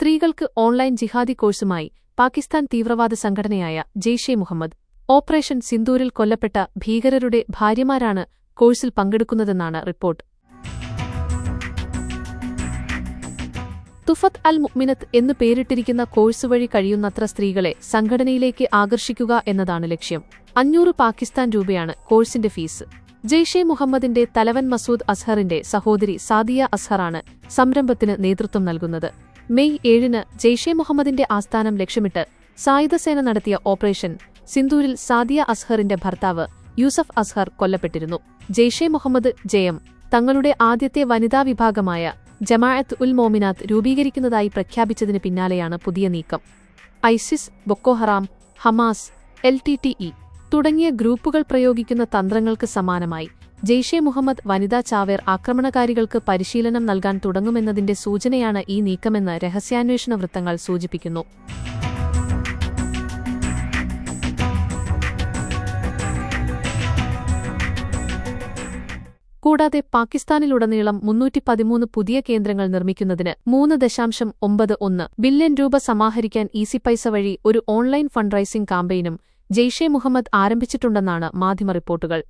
സ്ത്രീകൾക്ക് ഓൺലൈൻ ജിഹാദി കോഴ്സുമായി പാകിസ്ഥാൻ തീവ്രവാദ സംഘടനയായ ജെയ്ഷെ മുഹമ്മദ് ഓപ്പറേഷൻ സിന്ദൂരിൽ കൊല്ലപ്പെട്ട ഭീകരരുടെ ഭാര്യമാരാണ് കോഴ്സിൽ പങ്കെടുക്കുന്നതെന്നാണ് റിപ്പോർട്ട്. തുഫത് അൽ മുഅ്മിനത്ത് എന്നു പേരിട്ടിരിക്കുന്ന കോഴ്സ് വഴി കഴിയുന്നത്ര സ്ത്രീകളെ സംഘടനയിലേക്ക് ആകർഷിക്കുക എന്നതാണ് ലക്ഷ്യം. അഞ്ഞൂറ് പാകിസ്ഥാൻ രൂപയാണ് കോഴ്സിന്റെ ഫീസ്. ജെയ്ഷെ മുഹമ്മദിന്റെ തലവൻ മസൂദ് അസ്ഹറിന്റെ സഹോദരി സാദിയ അസ്ഹറാണ് സംരംഭത്തിന് നേതൃത്വം നൽകുന്നത്. മെയ് ഏഴിന് ജെയ്ഷെ മുഹമ്മദിന്റെ ആസ്ഥാനം ലക്ഷ്യമിട്ട് സായുധസേന നടത്തിയ ഓപ്പറേഷൻ സിന്ദൂരിൽ സാദിയ അസ്ഹറിന്റെ ഭർത്താവ് യൂസഫ് അസ്ഹർ കൊല്ലപ്പെട്ടിരുന്നു. ജെയ്ഷെ മുഹമ്മദ് ജയം തങ്ങളുടെ ആദ്യത്തെ വനിതാ വിഭാഗമായ ജമാഅത്ത് ഉൽ മോമിനാത്ത് രൂപീകരിക്കുന്നതായി പ്രഖ്യാപിച്ചതിന് പിന്നാലെയാണ് പുതിയ നീക്കം. ISIS Boko Haram Hamas L T T E തുടങ്ങിയ ഗ്രൂപ്പുകൾ പ്രയോഗിക്കുന്ന തന്ത്രങ്ങൾക്ക് സമാനമായി. ജെയ്ഷെ മുഹമ്മദ് വനിതാ ചാവേർ ആക്രമണകാരികൾക്ക് പരിശീലനം നൽകാൻ തുടങ്ങുമെന്നതിന്റെ സൂചനയാണ് ഈ നീക്കമെന്ന് രഹസ്യാന്വേഷണ വൃത്തങ്ങൾ സൂചിപ്പിക്കുന്നു. കൂടാതെ പാകിസ്ഥാനിലുടനീളം മുന്നൂറ്റി പതിമൂന്ന് പുതിയ കേന്ദ്രങ്ങൾ നിർമ്മിക്കുന്നതിന് മൂന്ന് ദശാംശം ഒമ്പത് ഒന്ന് ബില്യൺ രൂപ സമാഹരിക്കാൻ ഈസി പൈസ വഴി ഒരു ഓൺലൈൻ ഫണ്ട് റൈസിംഗ് കാമ്പയിനും ജെയ്ഷെ മുഹമ്മദ് ആരംഭിച്ചിട്ടുണ്ടെന്നാണ് മാധ്യമ റിപ്പോർട്ടുകൾ.